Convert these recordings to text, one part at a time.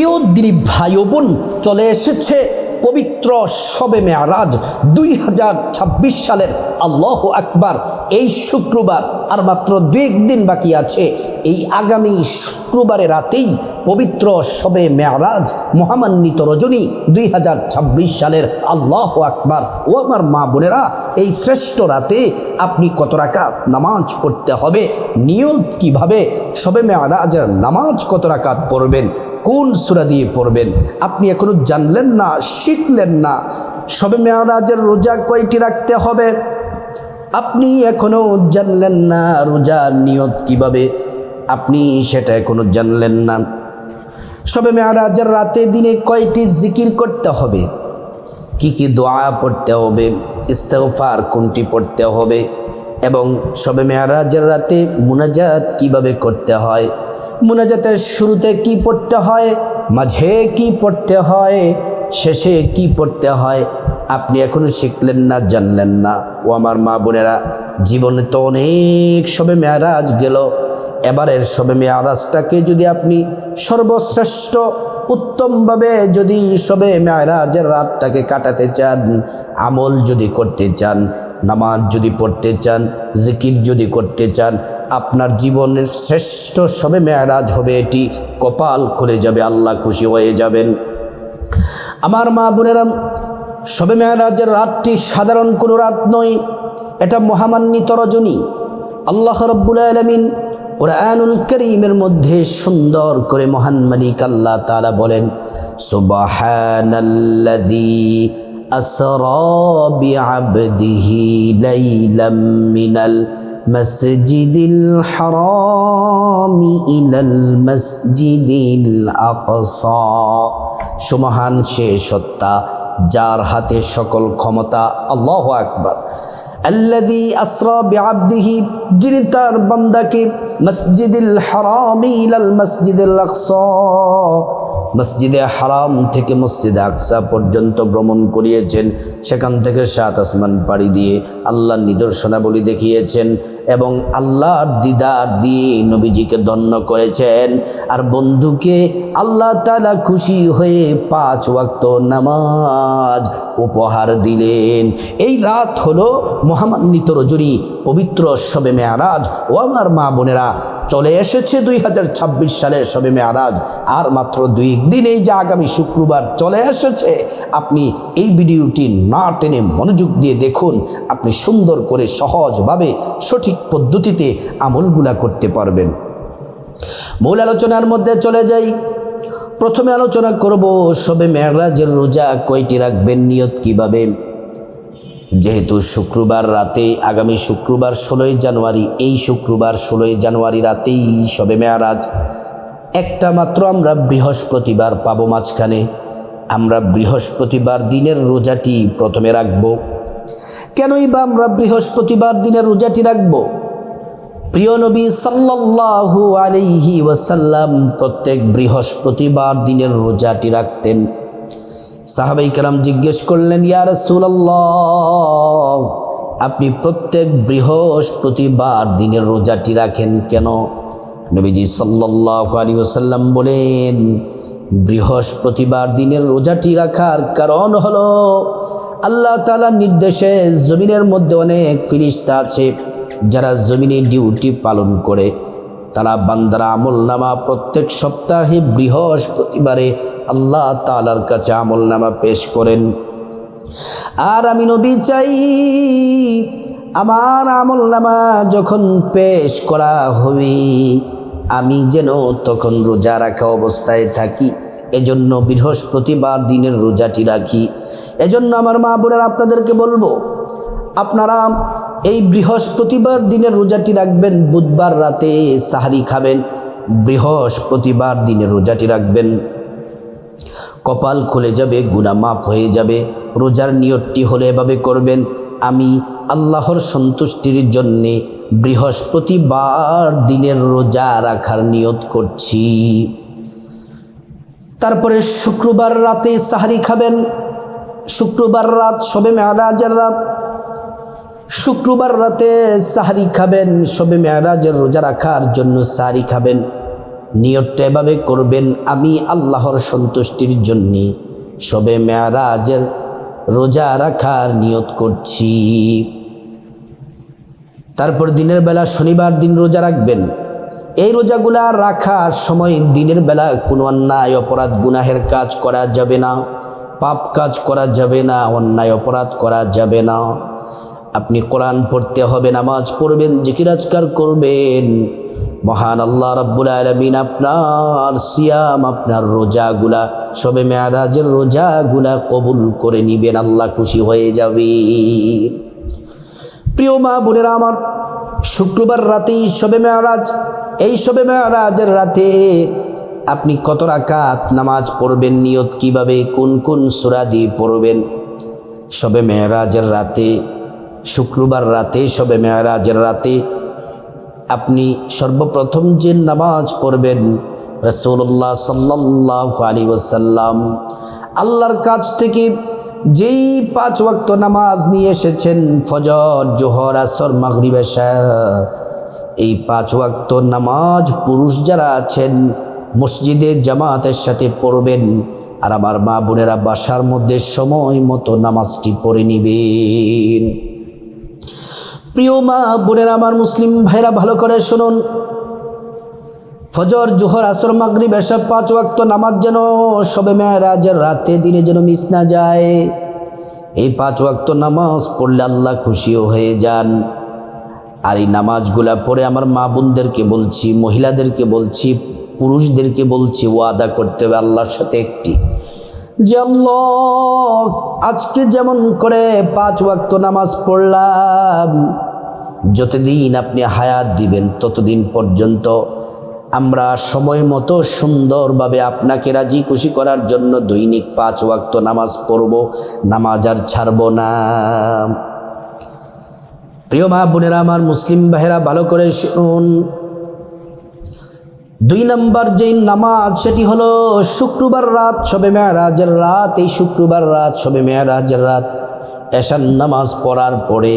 প্রিয় দিনী ভাই বোন, চলে এসেছে পবিত্র শবে মেয়ারাজ দুই হাজার ছাব্বিশ সালের আল্লাহ আকবার এই শুক্রবার আর মাত্র দুই একদিন বাকি আছে। এই আগামী শুক্রবারে রাতেই পবিত্র শবে মেয়ারাজ মহামান্বিত রজনী দুই হাজার ছাব্বিশ সালের আল্লাহ আকবার। ও আমার মা বোনেরা, এই শ্রেষ্ঠ রাতে আপনি কত রাখা নামাজ পড়তে হবে? নিয়ত কীভাবে শবে মেয়ারাজের নামাজ কত রাকাত পড়বেন? কোন সুরা দিয়ে পড়বেন? আপনি এখনও জানলেন না, শিখলেন না। সবে মেয়ারাজের রোজা কয়টি রাখতে হবে? আপনি এখনও জানলেন না রোজার নিয়ত কীভাবে? আপনি সেটা এখনও জানলেন না। সবে মেয়ারাজের রাতে দিনে কয়টি জিকির করতে হবে? কি কি দোয়া পড়তে হবে? ইস্তেগফার কোনটি পড়তে হবে? এবং সবে মেয়ারাজের রাতে মুনাজাত কীভাবে করতে হয়? মুনাজাতের শুরুতে কি পড়তে হয়? মাঝে কি পড়তে হয়? শেষে কি পড়তে হয়? আপনি এখনও শিখলেন না, জানলেন না। ও আমার মা বোনেরা, জীবনে তো অনেক সবে মেয়ারাজ গেল। এবারের সবে মেয়ারাজটাকে যদি আপনি সর্বশ্রেষ্ঠ, উত্তমভাবে যদি সবে মেয়ারাজের রাতটাকে কাটাতে চান, আমল যদি করতে চান, নামাজ যদি পড়তে চান, জিকির যদি করতে চান, আপনার জীবনের শ্রেষ্ঠ সবে মেয়ারাজ হবে এটি। কপাল খুলে যাবে, আল্লাহ খুশি হয়ে যাবেন। আমার মা বোনেরা সবে মেয়ারাজের রাতটি সাধারণ কোনো রাত নয়, এটা মহামান্বিত রজনী। আল্লাহ রব্বুল আলমিন কোরআনুল করিমের মধ্যে সুন্দর করে মহান মালিক আল্লাহ তালা বলেন, সুবাহানাল্লাযী সুমহান সে সত্তা। যার হাতে সকল ক্ষমতা আল্লাহ আকবার। আল্লাদি আসরা বিআবদিহি, যিনি তার বান্দাকে মসজিদুল হারামিল মসজিদুল আকসা। মসজিদে হারাম থেকে মসজিদে আকসা পর্যন্ত ভ্রমণ করিয়েছেন। সেখান থেকে সাত আসমান পাড়ি দিয়ে আল্লাহর নিদর্শনাবলী দেখিয়েছেন এবং আল্লাহর দিদার দিয়ে নবীজিকে দণ্ড করেছেন। আর বন্ধুকে আল্লাহ তালা খুশি হয়ে পাঁচ ওয়াক্ত নামাজ উপহার দিলেন। এই রাত হলো মহামান্বিত রজনী পবিত্র শবে মেয়ারাজ ও আমার মা বোনেরা চলে এসেছে দুই হাজার ছাব্বিশ সালের শবে মেয়ারাজ। আর মাত্র দুই দিন এই যে আগামী শুক্রবার চলে এসেছে, আপনি এই ভিডিওটি না টেনে মনোযোগ দিয়ে দেখুন। আপনি সুন্দর করে সহজভাবে সঠিক পদ্ধতিতে আমলগুলা করতে পারবেন। মূল আলোচনার মধ্যে চলে যাই। প্রথমে আলোচনা করব সবে মেয়ারাজের রোজা কয়টি রাখবেন, নিয়ত কীভাবে? যেহেতু শুক্রবার রাতে আগামী শুক্রবার ষোলোই জানুয়ারি, এই শুক্রবার ষোলোই জানুয়ারি রাতেই সবে মেয়ারাজ। একটা মাত্র আমরা বৃহস্পতিবার পাবো মাঝখানে। আমরা বৃহস্পতিবার দিনের রোজাটি প্রথমে রাখব। কেনই বা আমরা বৃহস্পতিবার দিনের রোজাটি রাখব? প্রিয় নবী সাল্লাল্লাহু আলাইহি ওয়াসাল্লাম প্রত্যেক বৃহস্পতিবার দিনের রোজাটি রাখতেন। সাহাবাই কালাম জিজ্ঞেস করলেন, ইয়া রাসূলুল্লাহ, আপনি প্রত্যেক বৃহস্পতিবার দিনের রোজাটি রাখেন কেন? নবীজি সাল্লাল্লাহু আলাইহি ওসাল্লাম বলেন, বৃহস্পতিবার দিনের রোজাটি রাখার কারণ হলো আল্লাহ তাআলার নির্দেশে জমিনের মধ্যে অনেক ফিরিস্তা আছে। যারা জমিনে ডিউটি পালন করে, তারা বান্দারা আমল নামা প্রত্যেক সপ্তাহে বৃহস্পতিবারে আল্লাহ তালার কাছে আমল নামা পেশ করেন। আর আমি নবী চাই, আমার আমল নামা যখন পেশ করা হবে, আমি যেন তখন রোজা রাখা অবস্থায় থাকি, এজন্য বৃহস্পতিবার দিনের রোজাটি রাখি। এজন্য আমার মা বোনের আপনাদেরকে বলব, আপনারা এই বৃহস্পতিবার দিনের রোজাটি রাখবেন, বুধবার রাতে সাহারি খাবেন। বৃহস্পতিবার দিনে রোজাটি রাখবেন। কপাল খুলে যাবে গুণা মাফ হয়ে যাবে। রোজার নিয়তটি হলে এভাবে করবেন, আমি আল্লাহর সন্তুষ্টির জন্যে বৃহস্পতিবার দিনের রোজা রাখার নিয়ত করছি। তারপরে শুক্রবার রাতে সাহারি খাবেন। শুক্রবার রাত সবে মেয়ারাজের রাত শুক্রবার রাতে সাহারি খাবেন, সবে মেয়ারাজের রোজা রাখার জন্য সাহারি খাবেন। নিয়তটা এভাবে করবেন, আমি আল্লাহর সন্তুষ্টির জন্যে সবে মেয়ারাজের রোজা রাখার নিয়ত করছি। তারপর দিনের বেলা শনিবার দিন রোজা রাখবেন। এই রোজাগুলা রাখার সময় দিনের বেলা কোনো অন্যায় অপরাধ, গুনাহের কাজ করা যাবে না, পাপ কাজ করা যাবে না, অন্যায় অপরাধ করা যাবে না। আপনি কোরআন পড়তে হবে, নামাজ পড়বেন জিকিরাজকার করবেন। মহান আল্লাহ রাব্বুল আলমিন আপনার সিয়াম, আপনার রোজাগুলা, সবে মেয়ারাজের রোজাগুলা কবুল করে নিবেন, আল্লাহ খুশি হয়ে যাবে। প্রিয় মা বোনেরা আমার, শুক্রবার রাতেই সবে মেয়ারাজ, এই সবে মেয়ারাজের রাতে আপনি কত রাকাত নামাজ পড়বেন, নিয়ত কীভাবে, কোন কোন সুরা দিয়ে পড়বেন? সবে মেয়ারাজের রাতে শুক্রবার রাতে শবে মেয়ারাজের রাতে আপনি সর্বপ্রথম যে নামাজ পড়বেন রসুল্লাহ সাল্লাহ আলী ওসাল্লাম আল্লাহর কাছ থেকে যেই পাঁচ ওয়াক্ত নামাজ নিয়ে এসেছেন, ফজর, জোহর, আসর, মাগরিব এই পাঁচ ওয়াক্ত নামাজ পুরুষ যারা আছেন, মসজিদে জামাতের সাথে পড়বেন আর আমার মা বোনেরা বাসার মধ্যে সময় মতো নামাজটি পড়ে নিবেন। প্রিয় মা, বোনেরা আমার মুসলিম ভাইরা, ভালো করে শুনুন। ফজর, জোহর, আসর, মাগরিব এসব পাঁচ ওয়াক্ত নামাজ যেন সবে মেয়েরাজের রাতে দিনে যেন মিস না যায়। এই পাঁচ ওয়াক্ত নামাজ পড়লে আল্লাহ খুশিও হয়ে যান। আর এই নামাজগুলা পড়ে আমার মা বোনদেরকে বলছি, মহিলাদেরকে বলছি, পুরুষদেরকে বলছি, ওয়াদা করতে হবে আল্লাহর সাথে একটি। যে আল্লাহ, আজকে যেমন করে পাঁচ ওয়াক্ত নামাজ পড়লাম, যতদিন আপনি হায়াত দিবেন ততদিন পর্যন্ত আমরা সময় মতো সুন্দরভাবে আপনাকে রাজি খুশি করার জন্য দৈনিক পাঁচ ওয়াক্ত নামাজ পড়ব, নামাজ আর ছাড়ব না। প্রিয় মা বোনেরা, আমার মুসলিম ভাইরা ভালো করে শুনুন। দুই নম্বর যেই নামাজ, সেটি হলো শুক্রবার রাত, সবে মেয়ারাজের রাত। এই শুক্রবার রাত, সবে মেয়ারাজের রাত। এশান নামাজ পড়ার পরে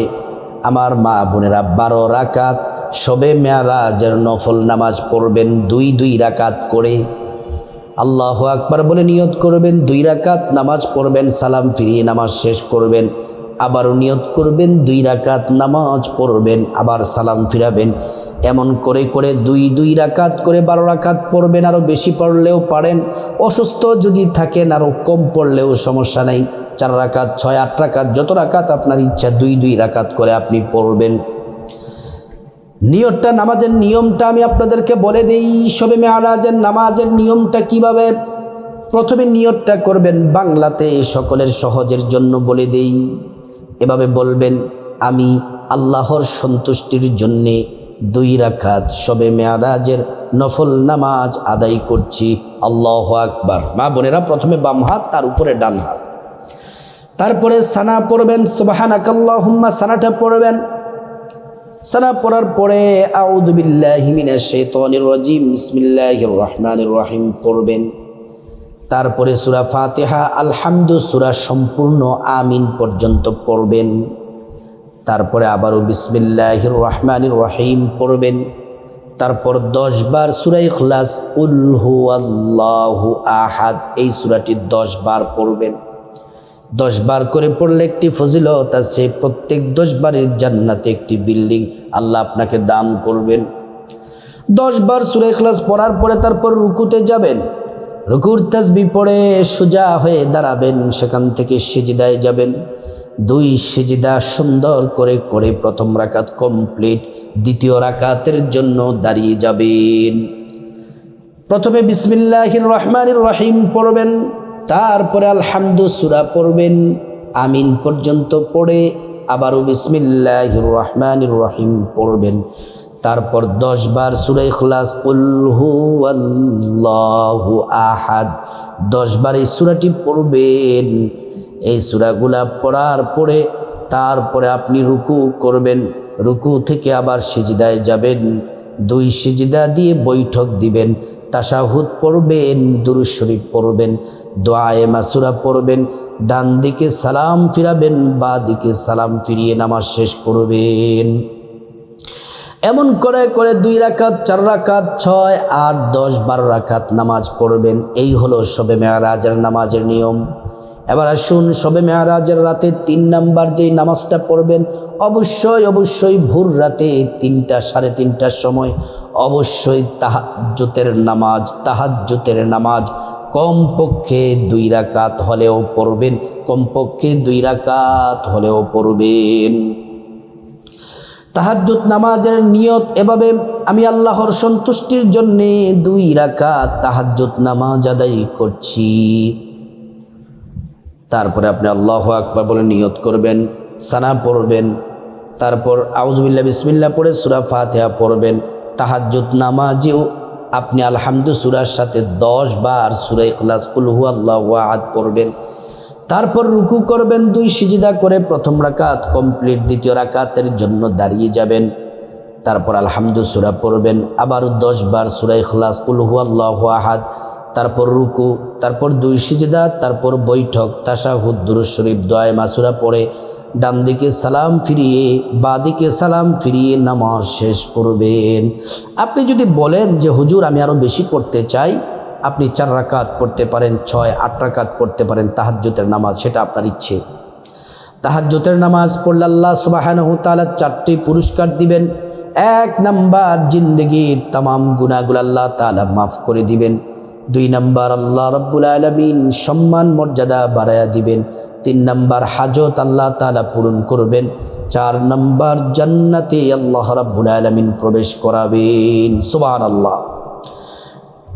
আমার মা বোনেরা বারো রাকাত, সবে মেয়ারাজের নফল নামাজ পড়বেন দুই দুই রাকাত করে। আল্লাহ আকবার বলে নিয়ত করবেন, দুই রাকাত নামাজ পড়বেন, সালাম ফিরিয়ে নামাজ শেষ করবেন। আবারও নিয়ত করবেন, দুই রাকাত নামাজ পড়বেন, আবার সালাম ফিরাবেন। এমন করে করে দুই দুই রাকাত করে বারো রাকাত পড়বেন, আরও বেশি পড়লেও পারেন। অসুস্থ যদি থাকেন, আরও কম পড়লেও সমস্যা নেই। চার রাকাত, ছয়, আট রাকাত, যত রাকাত আপনার ইচ্ছা, দুই দুই রাকাত করে আপনি পড়বেন। নিয়তটা, নামাজের নিয়মটা আমি আপনাদেরকে বলে দিই, সবে মেয়ারাজের নামাজের নিয়মটা কীভাবে? প্রথমে নিয়তটা করবেন বাংলাতে, সকলের সহজের জন্য বলে দেই। এভাবে বলবেন, আমি আল্লাহর সন্তুষ্টির জন্যে দুই রাখাত সবে মেয়ারাজের নফল নামাজ আদায় করছি। আল্লাহ আকবার। মা বোনেরা, প্রথমে বাম হাত, তার উপরে ডান হাত। তারপরে সানা পড়বেন, সুবাহানাকাল্লাহুম্মা, সানাটা পড়বেন। সানা পড়ার পরে আউদুবিল্লাহি মিনাশ শাইতানির রাজিম, বিসমিল্লাহির রহমানির রহিম পড়বেন। তারপরে সুরা ফাতেহা, আলহামদু সুরা সম্পূর্ণ আমিন পর্যন্ত পড়বেন। তারপরে আবারও বিসমিল্লাহির রহমানির রহিম পড়বেন। তারপর দশ বার সুরাই খলাস উল্হু আল্লাহু আহাদ, এই সুরাটি দশ বার পড়বেন। দশ বার করে পড়লে একটি ফজিলত আছে, প্রত্যেক দশ বারের জান্নাতে একটি বিল্ডিং আল্লাহ আপনাকে দান করবেন। দশ বার সুরে ক্লাস পড়ার পরে তারপর রুকুতে যাবেন। রুকুর তাসবি পড়ে সোজা হয়ে দাঁড়াবেন, সেখান থেকে সিজিদায় যাবেন। দুই সিজিদা সুন্দর করে করে প্রথম রাকাত কমপ্লিট দ্বিতীয় রাকাতের জন্য দাঁড়িয়ে যাবেন। প্রথমে বিসমিল্লাহির রহমানির রহিম পড়বেন, তারপরে আলহামদু সুরা পড়বেন, আমিন পর্যন্ত পড়ে আবারও বিসমিল্লাহির রহমানির রহিম পড়বেন। তারপর দশ বার সুরাই খুলাস উল্হু আল্লাহু আহাদ দশ বার এই সুরাটি পড়বেন। এই সুরাগুলা পড়ার পরে তারপরে আপনি রুকু করবেন। রুকু থেকে আবার সিজিদায় যাবেন। দুই সিজিদা দিয়ে বৈঠক দিবেন। তাসাহুদ পড়বেন দুরুজ শরীফ পড়বেন, দোয়ায়ে মাসুরা পড়বেন, ডান দিকে সালাম ফিরাবেন, বা দিকে সালাম ফিরিয়ে নামাজ শেষ করবেন। এমন করে করে দুই রাকাত, চার রাকাত, ছয়, আট, দশ, বারো রাকাত নামাজ পড়বেন। এই হলো শবে মেয়ারাজের নামাজের নিয়ম। এবার আসুন শবে মেয়ারাজের রাতে তিন নাম্বার যেই নামাজটা পড়বেন, অবশ্যই অবশ্যই ভোর রাতে তিনটা সাড়ে তিনটার সময় অবশ্যই তাহাজ্জুতের নামাজ তাহাজ্জুতের নামাজ কমপক্ষে দুই রাকাত হলেও পড়বেন, কমপক্ষে দুই রাকাত হলেও পড়বেন। তাহাজ্জুদ নামাজের নিয়ত এভাবে আমি আল্লাহর সন্তুষ্টির জন্যে দুই রাকাত তাহাজ্জুদ নামাজ আদায় করছি। তারপরে আপনি আল্লাহ আকবার বলে নিয়ত করবেন, সানা পড়বেন, তারপর আউজবিল্লা বিসমিল্লা পড়ে সুরা ফাতেহা পড়বেন। তাহাজ্জুদ নামাজেও আপনি আলহামদু সুরার সাথে দশ বার সুরা ইখলাস কুলহু আল্লাহ আহাদ পড়বেন। তারপর রুকু করবেন দুই সিজিদা করে প্রথম রাকাত কমপ্লিট দ্বিতীয় রাকাতের জন্য দাঁড়িয়ে যাবেন। তারপর আলহামদু সুরা পড়বেন আবার দশ বার সুরা ইখলাস কুলহু আল্লাহ আহাদ, তারপর রুকু, তারপর দুই সিজিদা, তারপর বৈঠক তাসাহুদ দুরুজ শরীফ দোয়ায় মাসুরা পড়ে ডান দিকে সালাম ফিরিয়ে, বাদিকে সালাম ফিরিয়ে নামাজ শেষ করবেন। আপনি যদি বলেন যে, হুজুর, আমি আরও বেশি পড়তে চাই আপনি চার রাকাত পড়তে পারেন, ছয়, আট রাকাত পড়তে পারেন তাহাজ্জুতের নামাজ, সেটা আপনার ইচ্ছে। তাহাজ্জুতের নামাজ পড়লে আল্লাহ সুবাহানহু চারটি পুরস্কার দিবেন। এক নাম্বার জিন্দগির তামাম গুনাহগুলো আল্লাহ তাআলা মাফ করে দিবেন। দুই নাম্বার আল্লাহ রব্বুল আলমিন সম্মান, মর্যাদা বাড়াইয়া দিবেন। তিন নাম্বার হাজত আল্লাহ তাআলা পূরণ করবেন। চার নাম্বার জান্নাতে আল্লাহ রব্বুল আলমিন প্রবেশ করাবেন। সুবাহ আল্লাহ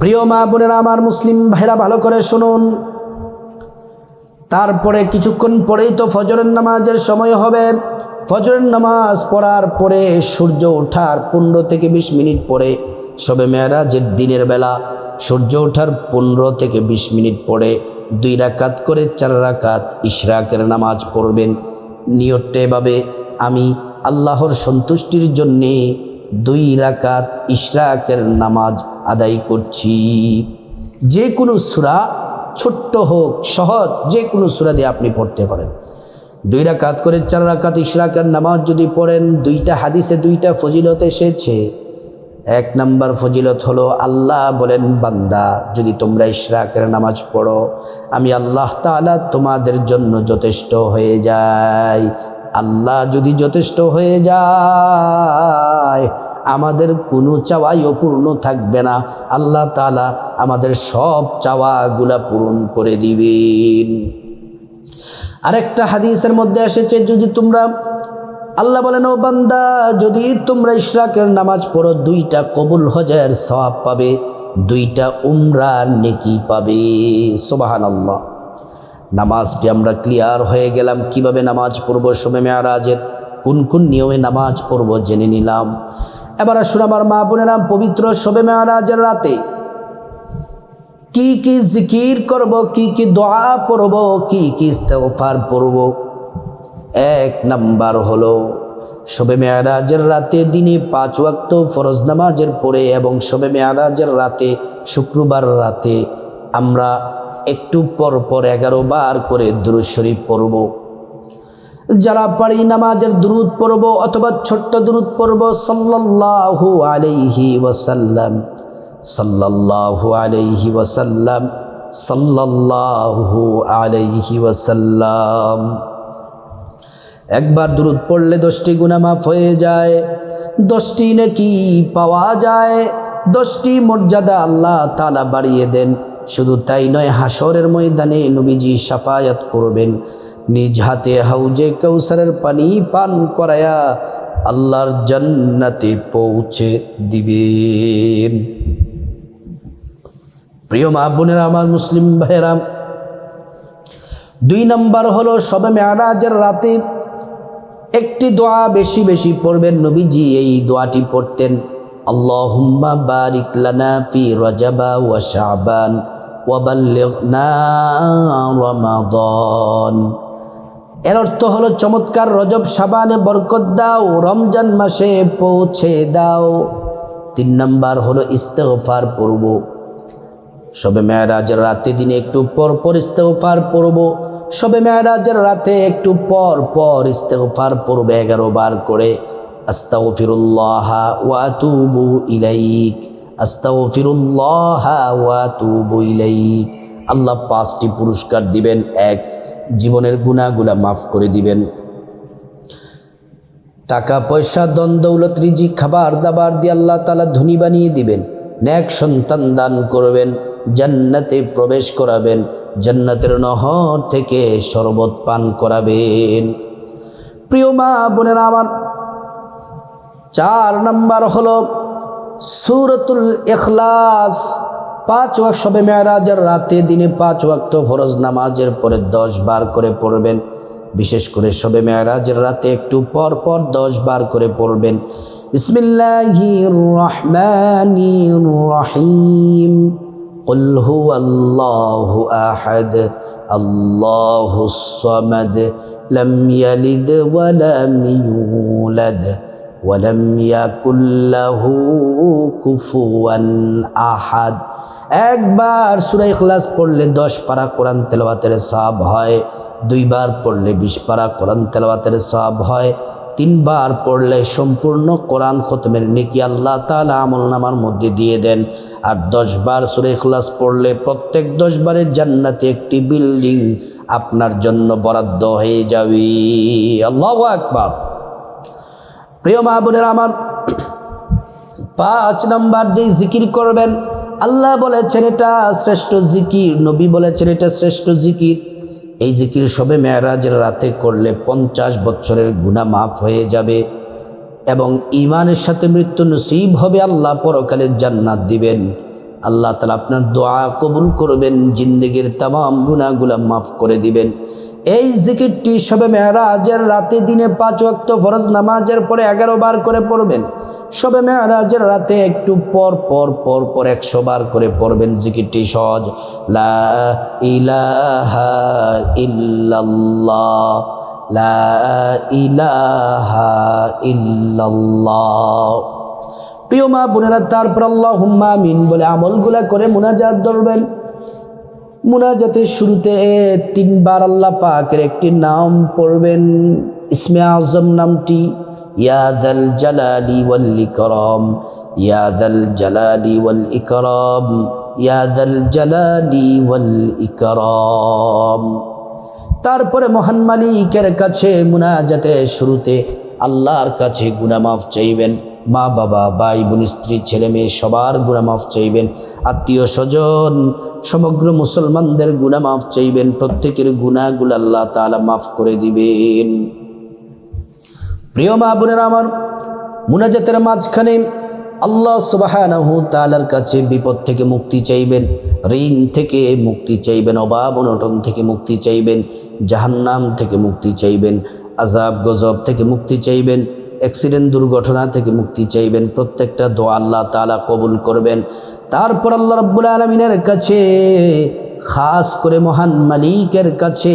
প্রিয় মা বোনেরা, আমার মুসলিম ভাইরা, ভালো করে শুনুন। তারপরে কিছুক্ষণ পরেই তো ফজরের নামাজের সময় হবে। ফজরের নামাজ পড়ার পরে সূর্য ওঠার পনেরো থেকে বিশ মিনিট পরে সবে মেয়ারাজের দিনের বেলা, সূর্য ওঠার পনেরো থেকে বিশ মিনিট পরে দুই রাকাত করে চার রাকাত ইশরাকের নামাজ পড়বেন। নিয়তটা এভাবে আমি আল্লাহর সন্তুষ্টির জন্যে দুই রাকাত ইশরাকের নামাজ আদায় করছি। যে কোনো সুরা ছোট্ট হোক, সহজ, যে কোনো সুরা দিয়ে আপনি পড়তে পারেন। দুই রাকাত করে চার রাকাত ইশরাকের নামাজ যদি পড়েন, দুইটা হাদিসে দুইটা ফজিলত এসেছে। এক নাম্বার ফজিলত হলো, আল্লাহ বলেন, বান্দা, যদি তোমরা ইশরাকের নামাজ পড়ো, আমি আল্লাহ তাআলা তোমাদের জন্য যথেষ্ট হয়ে যাই। আল্লাহ যদি যথেষ্ট হয়ে যায়, আমাদের কোনো চাওয়াই অপূর্ণ থাকবে না। আল্লাহ তাআলা আমাদের সব চাওয়াগুলা পূরণ করে দিবেন। আরেকটা হাদিসের মধ্যে এসেছে, যদি তোমরা, আল্লাহ বলেন, ও বান্দা, যদি তোমরা ইশরাকের নামাজ পড়ো, দুইটা কবুল হজের সওয়াব পাবে, দুইটা উমরা নেকি পাবে। সোবাহান আল্লাহ নামাজটি আমরা ক্লিয়ার হয়ে গেলাম। কীভাবে নামাজ পড়ব সময় মেয়ারাজের? কোন কোন নিয়মে নামাজ পড়ব জেনে নিলাম। এবার আসুন আমার মা বোনেরা, পবিত্র শবে মেয়ারাজের রাতে কি কি জিকির করব, কি কি দোয়া পড়ব, কি কি ইস্তেগফার পড়ব। এক নাম্বার হলো শবে মেয়ারাজের রাতে দিনে পাঁচ ওয়াক্ত ফরজ নামাজের পরে এবং শবে মেয়ারাজের রাতে শুক্রবার রাতে আমরা একটু পর পর এগারো বার করে দুরুদ শরীফ পড়ব। যারা পারি নামাজের দুরুদ পড়ব অথবা ছোট্ট দুরুদ পড়ব, সাল্লাল্লাহু আলাইহি ওয়াসাল্লাম, সাল্লাল্লাহু আলাইহি ওয়াসাল্লাম, সাল্লাল্লাহু আলাইহি ওয়াসাল্লাম। একবার দূরত পড়লে দশটি গুণা মাফ হয়ে যায়, দশটি নাকি পাওয়া যায়, দশটি মর্যাদা আল্লাহ তালা বাড়িয়ে দেন। শুধু তাই নয় হাসরের ময়দানে নবীজি সাফায়াত করবেন। নিজ হাতে হাউজে কৌসারের পানি পান করায়া আল্লাহর জান্নাতে পৌঁছে দিবেন। প্রিয় মা বোনেরা, আমার মুসলিম ভাইয়েরা, দুই নম্বর হলো, সবে মেয়ারাজের রাতে একটি দোয়া বেশি বেশি পড়বেন। নবীজি এই দোয়াটি পড়তেন আল্লাহ বারিক লানা ফি রজাবা ওয়া শাবান। ওয়া বাল্লিগনা রমাদান। এর অর্থ হলো চমৎকার রজব, সাবানে বরকত দাও, রমজান মাসে পৌঁছে দাও। তিন নাম্বার হলো ইস্তেগফার পড়ব। সবে মেয়ারাজের রাতে দিনে একটু পর পর ইস্তেগফার পড়ব। সবে মেয়ারাজের রাতে একটু পর পর ইস্তেগফার পড়বে এগারো বার করে। আস্তাগফিরুল্লাহ ওয়া আতুবু ইলাইক। আল্লাহ পাঁচটি পুরস্কার দিবেন, এক, জীবনের গুনাহগুলা মাফ করে দিবেন। টাকা, পয়সা দন দৌলত রিজি খাবার, দাবার দিয়ে আল্লাহ তালা ধনী বানিয়ে দিবেন। ন্যাক সন্তান দান করবেন, জান্নাতে প্রবেশ করাবেন, জান্নাতের নহর থেকে শরবত পান করাবেন। প্রিয় মা বোনেরা আমার, চার নাম্বার হলো সুরতুল ইখলাস পাঁচ ওয়াক্ত সবে মেয়ারাজের রাতে দিনে পাঁচ ওয়াক্ত ফরজ নামাজের পরে দশ বার করে পড়বেন বিশেষ করে সবে মেয়ারাজের রাতে একটু পর পর দশ বার করে পড়বেন বিসমিল্লাহির রহমানির রহিম قل هو الله أحد الله الصمد لم يلد ولم يولد ওয়ালাম কুফুয়ান আহাদ। একবার সুরাই খলাস পড়লে দশ পারা কোরআন তেলাওয়াতের সব হয়, দুইবার পড়লে বিশ পারা কোরআন তেলাওয়াতের সব হয়, তিনবার পড়লে সম্পূর্ণ কোরআন খতমের নেকি আল্লাহ তালা আমল নামার মধ্যে দিয়ে দেন। আর দশবার সুরে খলাস পড়লে প্রত্যেক দশবারের জান্নাতে একটি বিল্ডিং আপনার জন্য বরাদ্দ হয়ে যাবে। আল্লাহ আকবার। প্রিয় মা বোনের আমার, পাঁচ নাম্বার যেই জিকির করবেন, আল্লাহ বলেছেন এটা শ্রেষ্ঠ জিকির, নবী বলেছেন এটা শ্রেষ্ঠ জিকির। এই জিকির সবে মেয়ারাজের রাতে করলে পঞ্চাশ বছরের গুণা মাফ হয়ে যাবে এবং ইমানের সাথে মৃত্যু নসিব হবে আল্লাহ পরকালে জান্নাত দিবেন। আল্লাহ তালা আপনার দোয়া কবুল করবেন, জিন্দগির তাম গুণাগুলা মাফ করে দিবেন। এই জিকিরটি সবে মেয়ারাজের রাতে দিনে পাঁচ ওয়াক্ত ফরজ নামাজের পরে এগারো বার করে পড়বেন। সবে মেয়ারাজের রাতে একটু পর পর পর পর একশো বার করে পড়বেন জিকিরটি সহজ। লা ইলাহা লা ইলাহা প্রিয় মা বোনেরা, তারপর আল্লাহ হুম্মা মিন বলে আমলগুলা করে মুনাজাত ধরবেন। মুনাজাতের শুরুতে তিনবার আল্লাহ পাকের একটি নাম পড়বেন। ইসমে আজম নামটি ইয়াদাল জালালি ওয়াল ইকরাম ইয়াদাল জালালি ওয়াল ইকরাম ইয়াদাল জালালি ওয়াল ইকরাম। তারপরে মহান মালিকের কাছে মুনাজাতে শুরুতে আল্লাহর কাছে গুনামাফ চাইবেন। মা, বাবা, ভাই, বোন, স্ত্রী, ছেলে, মেয়ে, সবার গুনামাফ চাইবেন। আত্মীয় স্বজন, সমগ্র মুসলমানদের গুনামাফ চাইবেন। প্রত্যেকের গুণাগুলো আল্লাহ তালা মাফ করে দিবেন। প্রিয় মা, বোনেরা আমার, মুনাজাতের মাঝখানে আল্লাহ সুবাহানাহু তালার কাছে বিপদ থেকে মুক্তি চাইবেন, ঋণ থেকে মুক্তি চাইবেন, অভাব অনটন থেকে মুক্তি চাইবেন, জাহান্নাম থেকে মুক্তি চাইবেন আজাব গজব থেকে মুক্তি চাইবেন অ্যাক্সিডেন্ট দুর্ঘটনা থেকে মুক্তি চাইবেন। প্রত্যেকটা দোয়া আল্লাহ তালা কবুল করবেন। তারপর আল্লাহ রব্বুল আলমিনের কাছে, খাস করে মহান মালিকের কাছে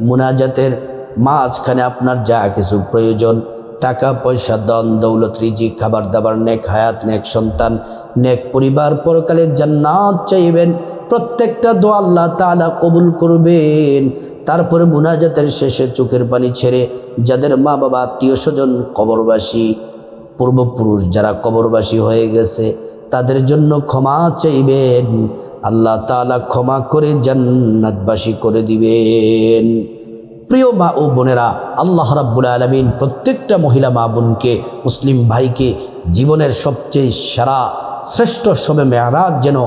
মুনাজাতের মাঝখানে আপনার যা কিছু প্রয়োজন টাকা, পয়সা দন দৌলত রিজি খাবার দাবার নেক হায়াত, নেক সন্তান, নেক পরিবার পরকালে জান্নাত চাইবেন। প্রত্যেকটা দোয়া আল্লাহ তালা কবুল করবেন। তারপরে মুনাজাতের শেষে চোখের পানি ছেড়ে যাদের মা বাবা, আত্মীয় স্বজন, কবরবাসী, পূর্বপুরুষ যারা কবরবাসী হয়ে গেছে, তাদের জন্য ক্ষমা চাইবেন। আল্লাহ তালা ক্ষমা করে জান্নাতবাসী করে দিবেন। প্রিয় মা ও বোনেরা, আল্লাহ রাব্বুল আলমিন প্রত্যেকটা মহিলা মা বোনকে, মুসলিম ভাইকে জীবনের সবচেয়ে সেরা, শ্রেষ্ঠ সবে মেয়ারাজ যেন,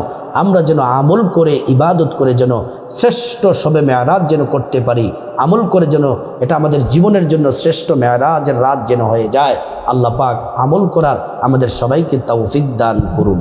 আমরা যেন আমল করে, ইবাদত করে যেন শ্রেষ্ঠ সবে মেয়ারাজ যেন করতে পারি, আমল করে যেন এটা আমাদের জীবনের জন্য শ্রেষ্ঠ মেয়ারাজের রাত যেন হয়ে যায়, আল্লাহ পাক আমল করার আমাদের সবাইকে তৌফিক দান করুন।